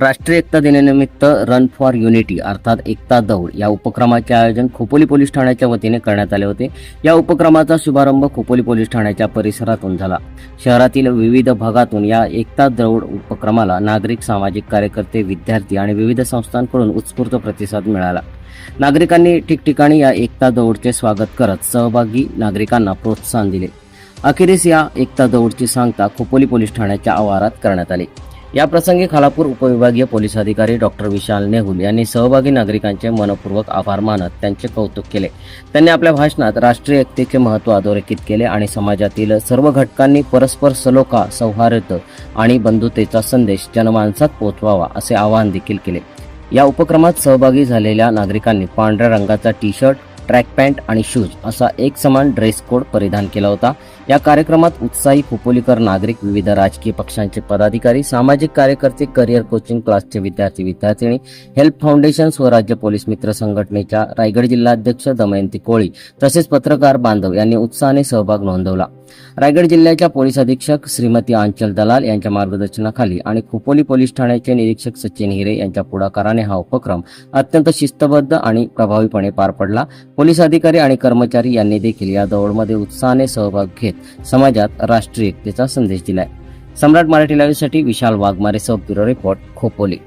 राष्ट्रीय एकता दिनानिमित्त run for unity अर्थात एकता दौड या उपक्रमाचे आयोजन खोपोली पोलीस ठाण्याच्या वतीने करण्यात आले होते. या उपक्रमाचा शुभारंभ खोपोली पोलीस ठाण्याच्या परिसरातून झाला. शहरातील विविध भागातून या एकता दौड उपक्रमाला नागरिक सामाजिक कार्यकर्ते विद्यार्थी आणि विविध संस्थांकडून उत्स्फूर्त प्रतिसाद मिळाला. नागरिकांनी ठिकठिकाणी या एकता दौडचे स्वागत करत सहभागी नागरिकांना प्रोत्साहन दिले. अखेरीस या एकता दौडची सांगता खोपोली पोलीस ठाण्याच्या आवारात करण्यात आली. या प्रसंगी खालापूर उपविभागीय पोलीस अधिकारी डॉक्टर विशाल नेहुल यांनी सहभागी नागरिकांचे मनपूर्वक आभार मानत त्यांचे कौतुक केले. त्यांनी आपल्या भाषणात राष्ट्रीय एकतेचे महत्त्व अधोरेखित केले आणि समाजातील सर्व घटकांनी परस्पर सलोखा सौहार्द आणि बंधुतेचा संदेश जनमानसात पोहोचवावा असे आवाहन देखील केले. या उपक्रमात सहभागी झालेल्या नागरिकांनी पांढऱ्या रंगाचा टी शर्ट ट्रॅक पॅन्ट आणि शूज असा एक समान ड्रेस कोड परिधान केला होता. या कार्यक्रमात उत्साही खोपोलीकर नागरिक विविध राजकीय पक्षांचे पदाधिकारी सामाजिक कार्यकर्ते करिअर कोचिंग क्लासचे विद्यार्थी विद्यार्थिनी हेल्प फाउंडेशन स्वराज्य पोलीस मित्र संघटनेच्या रायगड जिल्हाध्यक्ष दमयंती कोळी तसेच पत्रकार बांधव यांनी उत्साहाने सहभाग नोंदवला. रायगड जिल्ह्याच्या पोलीस अधीक्षक श्रीमती आंचल दलाल यांच्या मार्गदर्शनाखाली आणि खोपोली पोलीस ठाण्याचे निरीक्षक सचिन हिरे यांच्या पुढाकाराने हा उपक्रम अत्यंत शिस्तबद्ध आणि प्रभावीपणे पार पडला. पोलीस अधिकारी आणि कर्मचारी यांनी देखील या दौडमध्ये उत्साहाने सहभाग घेत समाजात राष्ट्रीय एकतेचा संदेश दिलाय. सम्राट मराठी लाईव्हसाठी विशाल वाघमारेसह ब्युरो रिपोर्ट खोपोली.